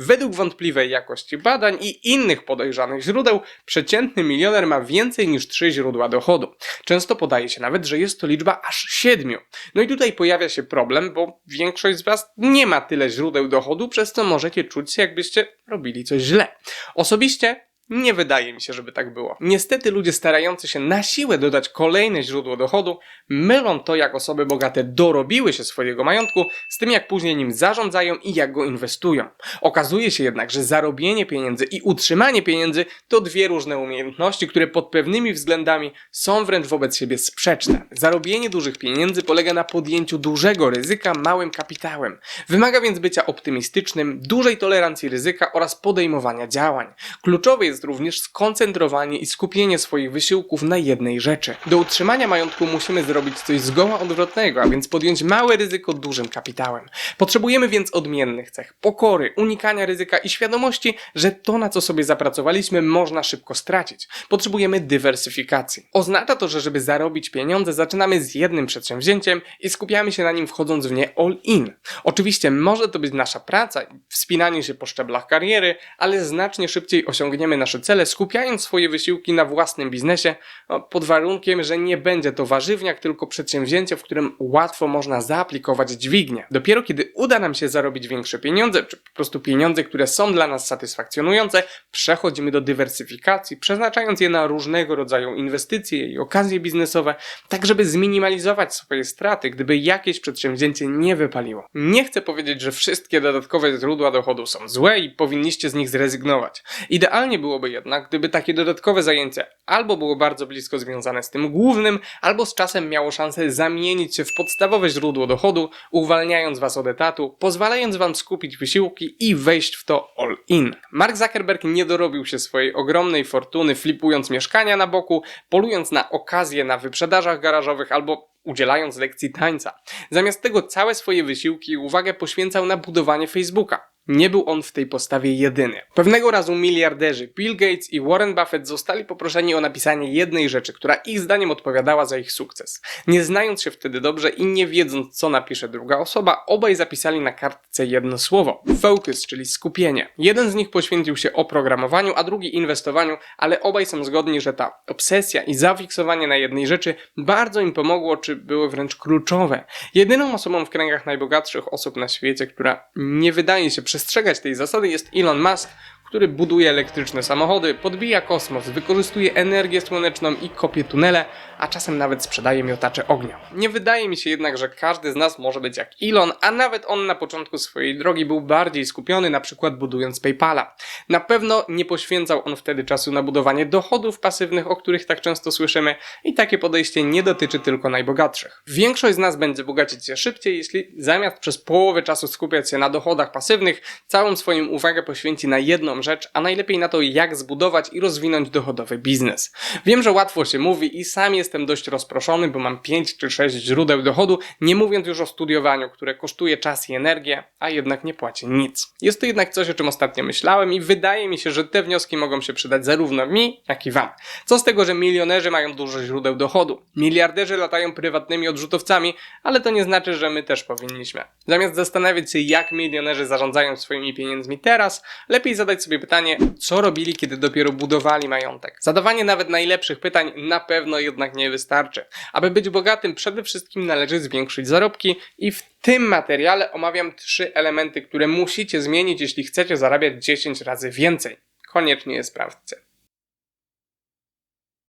Według wątpliwej jakości badań i innych podejrzanych źródeł, przeciętny milioner ma więcej niż trzy źródła dochodu. Często podaje się nawet, że jest to liczba aż siedmiu. No i tutaj pojawia się problem, bo większość z Was nie ma tyle źródeł dochodu, przez co możecie czuć się, jakbyście robili coś źle. Osobiście nie wydaje mi się, żeby tak było. Niestety ludzie starający się na siłę dodać kolejne źródło dochodu mylą to, jak osoby bogate dorobiły się swojego majątku, z tym, jak później nim zarządzają i jak go inwestują. Okazuje się jednak, że zarobienie pieniędzy i utrzymanie pieniędzy to dwie różne umiejętności, które pod pewnymi względami są wręcz wobec siebie sprzeczne. Zarobienie dużych pieniędzy polega na podjęciu dużego ryzyka małym kapitałem. Wymaga więc bycia optymistycznym, dużej tolerancji ryzyka oraz podejmowania działań. Kluczowe jest również skoncentrowanie i skupienie swoich wysiłków na jednej rzeczy. Do utrzymania majątku musimy zrobić coś zgoła odwrotnego, a więc podjąć małe ryzyko dużym kapitałem. Potrzebujemy więc odmiennych cech, pokory, unikania ryzyka i świadomości, że to na co sobie zapracowaliśmy można szybko stracić. Potrzebujemy dywersyfikacji. Oznacza to, że żeby zarobić pieniądze zaczynamy z jednym przedsięwzięciem i skupiamy się na nim wchodząc w nie all in. Oczywiście może to być nasza praca, wspinanie się po szczeblach kariery, ale znacznie szybciej osiągniemy nasze cele, skupiając swoje wysiłki na własnym biznesie, no, pod warunkiem, że nie będzie to warzywniak, tylko przedsięwzięcie, w którym łatwo można zaaplikować dźwignię. Dopiero kiedy uda nam się zarobić większe pieniądze, czy po prostu pieniądze, które są dla nas satysfakcjonujące, przechodzimy do dywersyfikacji, przeznaczając je na różnego rodzaju inwestycje i okazje biznesowe, tak żeby zminimalizować swoje straty, gdyby jakieś przedsięwzięcie nie wypaliło. Nie chcę powiedzieć, że wszystkie dodatkowe źródła dochodu są złe i powinniście z nich zrezygnować. Idealnie byłoby jednak, gdyby takie dodatkowe zajęcie albo było bardzo blisko związane z tym głównym, albo z czasem miało szansę zamienić się w podstawowe źródło dochodu, uwalniając was od etatu, pozwalając wam skupić wysiłki i wejść w to all in. Mark Zuckerberg nie dorobił się swojej ogromnej fortuny flipując mieszkania na boku, polując na okazje na wyprzedażach garażowych albo udzielając lekcji tańca. Zamiast tego całe swoje wysiłki i uwagę poświęcał na budowanie Facebooka. Nie był on w tej postawie jedyny. Pewnego razu miliarderzy Bill Gates i Warren Buffett zostali poproszeni o napisanie jednej rzeczy, która ich zdaniem odpowiadała za ich sukces. Nie znając się wtedy dobrze i nie wiedząc, co napisze druga osoba, obaj zapisali na kartce jedno słowo: focus, czyli skupienie. Jeden z nich poświęcił się oprogramowaniu, a drugi inwestowaniu, ale obaj są zgodni, że ta obsesja i zafiksowanie na jednej rzeczy bardzo im pomogło, czy były wręcz kluczowe. Jedyną osobą w kręgach najbogatszych osób na świecie, która nie wydaje się przestrzegać tej zasady. Jest Elon Musk, który buduje elektryczne samochody, podbija kosmos, wykorzystuje energię słoneczną i kopie tunele, a czasem nawet sprzedaje miotacze ognia. Nie wydaje mi się jednak, że każdy z nas może być jak Elon, a nawet on na początku swojej drogi był bardziej skupiony, na przykład budując PayPala. Na pewno nie poświęcał on wtedy czasu na budowanie dochodów pasywnych, o których tak często słyszymy i takie podejście nie dotyczy tylko najbogatszych. Większość z nas będzie bogacić się szybciej, jeśli zamiast przez połowę czasu skupiać się na dochodach pasywnych, całą swoją uwagę poświęci na jedną rzecz, a najlepiej na to, jak zbudować i rozwinąć dochodowy biznes. Wiem, że łatwo się mówi i sam jestem dość rozproszony, bo mam 5 czy 6 źródeł dochodu, nie mówiąc już o studiowaniu, które kosztuje czas i energię, a jednak nie płaci nic. Jest to jednak coś, o czym ostatnio myślałem i wydaje mi się, że te wnioski mogą się przydać zarówno mi, jak i wam. Co z tego, że milionerzy mają dużo źródeł dochodu? Miliarderzy latają prywatnymi odrzutowcami, ale to nie znaczy, że my też powinniśmy. Zamiast zastanawiać się, jak milionerzy zarządzają swoimi pieniędzmi teraz, lepiej zadać sobie pytanie, co robili, kiedy dopiero budowali majątek. Zadawanie nawet najlepszych pytań na pewno jednak nie wystarczy. Aby być bogatym, przede wszystkim należy zwiększyć zarobki i w tym materiale omawiam trzy elementy, które musicie zmienić, jeśli chcecie zarabiać 10 razy więcej. Koniecznie je sprawdźcie.